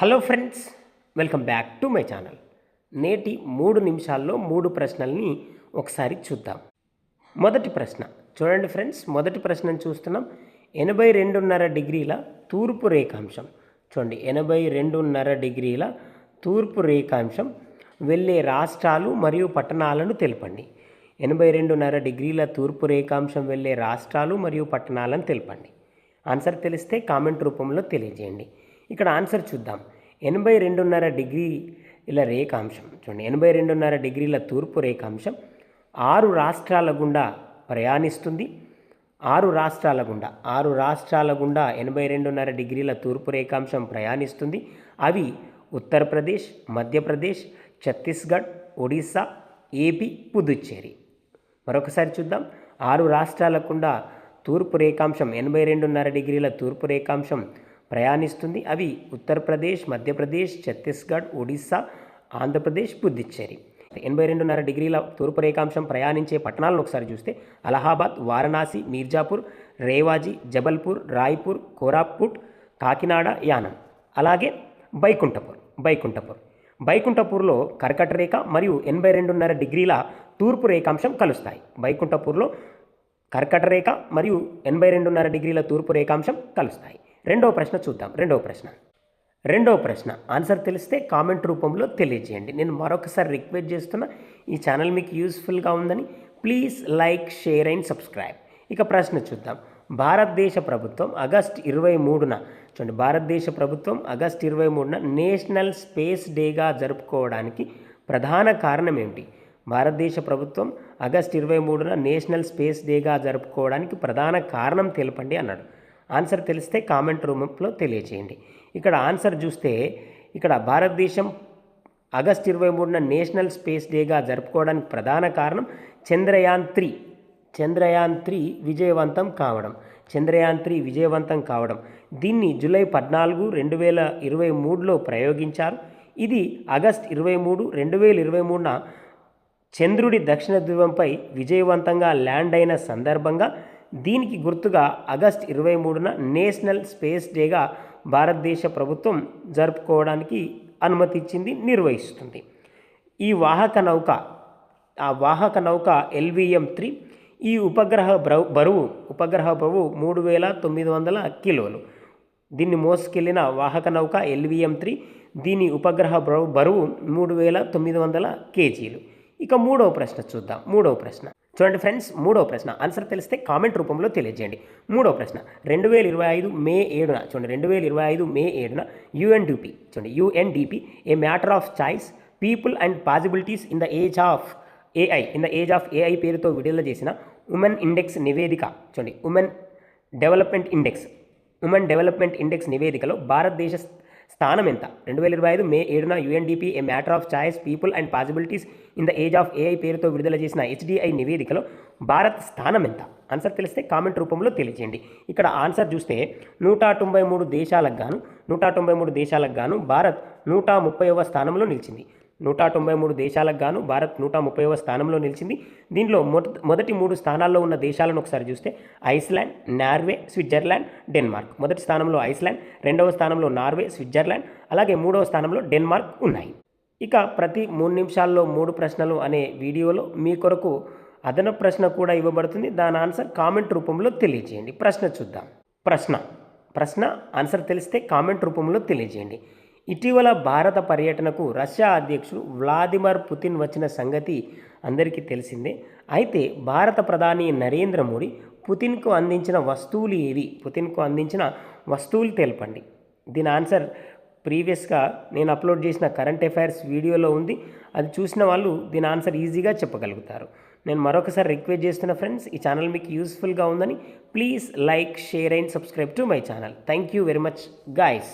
Hello friends welcome back to my channel. నేటి మూడు నిమిషాల్లో మూడు ప్రశ్నల్ని ఒకసారి చూద్దాం. మొదటి ప్రశ్న చూడండి ఫ్రెండ్స్ మొదటి ప్రశ్నను చూస్తున్నాం. ఎనభై రెండున్నర డిగ్రీల తూర్పు రేఖాంశం. చూడండి ఎనభై రెండున్నర డిగ్రీల తూర్పు రేఖాంశం వెళ్ళే రాష్ట్రాలు మరియు పట్టణాలను తెలపండి. ఎనభై రెండున్నర డిగ్రీల తూర్పు రేఖాంశం వెళ్ళే రాష్ట్రాలు మరియు పట్టణాలను తెలపండి. ఆన్సర్ తెలిస్తే కామెంట్ రూపంలో తెలియజేయండి. ఇక్కడ ఆన్సర్ చూద్దాం. ఎనభై రెండున్నర డిగ్రీల రేఖాంశం. చూడండి ఎనభై రెండున్నర డిగ్రీల తూర్పు రేఖాంశం ఆరు రాష్ట్రాల గుండా ప్రయాణిస్తుంది. ఆరు రాష్ట్రాల గుండా ఆరు రాష్ట్రాల గుండా ఎనభై రెండున్నర డిగ్రీల తూర్పు రేఖాంశం ప్రయాణిస్తుంది. అవి ఉత్తరప్రదేశ్ మధ్యప్రదేశ్ ఛత్తీస్గఢ్ ఒడిశా ఏపీ పుదుచ్చేరి. మరొకసారి చూద్దాం. ఆరు రాష్ట్రాల గుండా తూర్పు రేఖాంశం ఎనభై రెండున్నర డిగ్రీల తూర్పు రేఖాంశం ప్రయాణిస్తుంది. అవి ఉత్తరప్రదేశ్ మధ్యప్రదేశ్ ఛత్తీస్గఢ్ ఒడిస్సా ఆంధ్రప్రదేశ్ పుదుచ్చేరి. ఎనభై రెండున్నర డిగ్రీల తూర్పు రేఖాంశం ప్రయాణించే పట్టణాలను ఒకసారి చూస్తే అలహాబాద్ వారణాసి మీర్జాపూర్ రేవాజీ జబల్పూర్ రాయ్పూర్ కోరాపుట్ కాకినాడ యానం. అలాగే బైకుంఠపూర్ బైకుంఠపూర్. బైకుంఠపూర్లో కర్కట రేఖ మరియు ఎనభై రెండున్నర డిగ్రీల తూర్పు రేఖాంశం కలుస్తాయి. బైకుంఠపూర్లో కర్కట రేఖ మరియు ఎనభై రెండున్నర డిగ్రీల తూర్పు రేఖాంశం కలుస్తాయి. రెండవ ప్రశ్న చూద్దాం. రెండవ ప్రశ్న. రెండవ ప్రశ్న. ఆన్సర్ తెలిస్తే కామెంట్ రూపంలో తెలియజేయండి. నేను మరొకసారి రిక్వెస్ట్ చేస్తున్నా ఈ ఛానల్ మీకు యూస్ఫుల్గా ఉందని please like share and subscribe. ఇక ప్రశ్న చూద్దాం. భారతదేశ ప్రభుత్వం ఆగస్ట్ ఇరవై మూడున చూడండి భారతదేశ ప్రభుత్వం ఆగస్ట్ ఇరవై మూడున నేషనల్ స్పేస్ డేగా జరుపుకోవడానికి ప్రధాన కారణం ఏమిటి? భారతదేశ ప్రభుత్వం ఆగస్ట్ ఇరవై మూడున నేషనల్ స్పేస్ డేగా జరుపుకోవడానికి ప్రధాన కారణం తెలపండి అన్నాడు. ఆన్సర్ తెలిస్తే కామెంట్ రూమ్లో తెలియజేయండి ఇక్కడ ఆన్సర్ చూస్తే ఇక్కడ భారతదేశం ఆగస్ట్ ఇరవై మూడున నేషనల్ స్పేస్ డేగా జరుపుకోవడానికి ప్రధాన కారణం చంద్రయాన్ త్రీ చంద్రయాన్ త్రీ విజయవంతం కావడం. చంద్రయాన్ త్రీ విజయవంతం కావడం. దీన్ని జూలై పద్నాలుగు రెండు వేల ఇరవై మూడులో ప్రయోగించారు. ఇది ఆగస్ట్ ఇరవై మూడు రెండు వేల ఇరవై మూడున చంద్రుడి దక్షిణ ధ్రువంపై విజయవంతంగా ల్యాండ్ అయిన సందర్భంగా దీనికి గుర్తుగా ఆగస్ట్ ఇరవై మూడున నేషనల్ స్పేస్ డేగా భారతదేశ ప్రభుత్వం జరుపుకోవడానికి అనుమతి ఇచ్చింది నిర్వహిస్తుంది. ఈ వాహక నౌక ఆ వాహక నౌక ఎల్విఎం త్రీ ఈ ఉపగ్రహ బరువు ఉపగ్రహ బరువు మూడు వేల తొమ్మిది వందల కిలోలు. దీన్ని మోసుకెళ్ళిన వాహక నౌక ఎల్విఎం త్రీ దీని ఉపగ్రహ బరువు బరువు మూడు వేల తొమ్మిది వందల కేజీలు. ఇక మూడవ ప్రశ్న చూద్దాం మూడవ ప్రశ్న. చూడండి ఫ్రెండ్స్ మూడో ప్రశ్న. ఆన్సర్ తెలిస్తే కామెంట్ రూపంలో తెలియజేయండి. మూడో ప్రశ్న. రెండు వేల ఇరవై ఐదు మే ఏడున చూడండి రెండు వేల ఇరవై ఐదు మే ఏడున యుఎన్డిపి చూడండి UNDP a matter of choice people and possibilities in the age of AI in the age of AI పేరుతో విడుదల చేసిన ఉమెన్ ఇండెక్స్ నివేదిక చూడండి women development index women development index నివేదికలో భారతదేశ స్థానం ఎంత రెండు వేల ఇరవై ఐదు మే ఏడున UNDP a matter of choice people and possibilities in the age of AI పేరుతో విడుదల చేసిన హెచ్డిఐ నివేదికలో భారత్ స్థానం ఎంత ఆన్సర్ తెలిస్తే కామెంట్ రూపంలో తెలియజేయండి. ఇక్కడ ఆన్సర్ చూస్తే నూట తొంభై మూడు దేశాలకు గాను నూట తొంభై మూడు దేశాలకు గాను భారత్ నూట ముప్పైవ స్థానంలో నిలిచింది. నూట తొంభై మూడు దేశాలకు గాను భారత్ నూట ముప్పైవ స్థానంలో నిలిచింది. దీనిలో మొదటి మూడు స్థానాల్లో ఉన్న దేశాలను ఒకసారి చూస్తే ఐస్లాండ్ నార్వే స్విట్జర్లాండ్ డెన్మార్క్. మొదటి స్థానంలో ఐస్లాండ్ రెండవ స్థానంలో నార్వే స్విట్జర్లాండ్ అలాగే మూడవ స్థానంలో డెన్మార్క్ ఉన్నాయి. ఇక ప్రతి మూడు నిమిషాల్లో మూడు ప్రశ్నలు అనే వీడియోలో మీ కొరకు అదన ప్రశ్న కూడా ఇవ్వబడుతుంది. దాని ఆన్సర్ కామెంట్ రూపంలో తెలియజేయండి. ప్రశ్న చూద్దాం. ప్రశ్న. ప్రశ్న ఆన్సర్ తెలిస్తే కామెంట్ రూపంలో తెలియజేయండి. ఇటీవల భారత పర్యటనకు రష్యా అధ్యక్షుడు వ్లాదిమిర్ పుతిన్ వచ్చిన సంగతి అందరికీ తెలిసిందే. అయితే భారత ప్రధాని నరేంద్ర మోడీ పుతిన్కు అందించిన వస్తువులు ఏవి? పుతిన్కు అందించిన వస్తువులు తెలపండి. దీని ఆన్సర్ ప్రీవియస్గా నేను అప్లోడ్ చేసిన కరెంట్ అఫైర్స్ వీడియోలో ఉంది. అది చూసిన వాళ్ళు దీని ఆన్సర్ ఈజీగా చెప్పగలుగుతారు. నేను మరొకసారి రిక్వెస్ట్ చేస్తున్న ఫ్రెండ్స్ ఈ ఛానల్ మీకు యూస్ఫుల్గా ఉందని please like share and subscribe to my channel. Thank you very much guys.